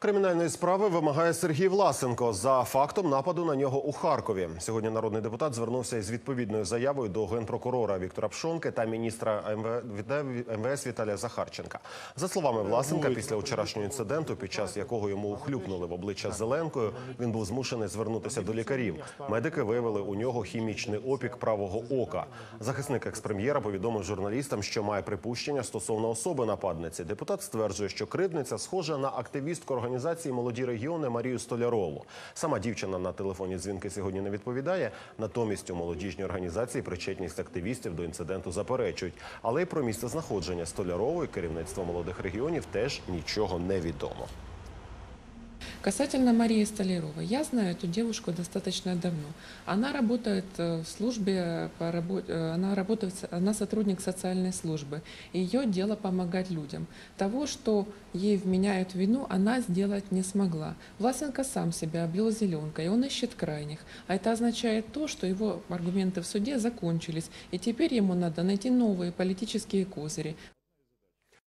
Кримінальної справи вимагає Сергій Власенко за фактом нападу на нього у Харкові. Сьогодні народний депутат звернувся із відповідною заявою до генпрокурора Віктора Пшонки та міністра МВ- МВС Віталія Захарченка. За словами Власенка, після вчорашнього інциденту, під час якого йому ухлюпнули в обличчя зеленкою, він був змушений звернутися до лікарів. Медики виявили у нього хімічний опік правого ока. Захисник експрем'єра повідомив журналістам, що має припущення стосовно особи нападниці. Депутат стверджує, що кривдниця схожа на активістку організації Молоді регіони Марію Столярову. Сама дівчина на телефонні дзвінки сьогодні не відповідає. Натомість у молодіжній організації причетність активістів до інциденту заперечують. Але й про місце знаходження Столярової керівництво молодих регіонів теж нічого не відомо. Касательно Марии Столяровой, я знаю эту девушку достаточно давно. Она работает э, в службе, э, она работает, она сотрудник социальной службы. Ее дело помогать людям. Того, что ей вменяют вину, она сделать не смогла. Власенко сам себя облил зеленкой, и он ищет крайних. А это означает то, что его аргументы в суде закончились, и теперь ему надо найти новые политические козыри.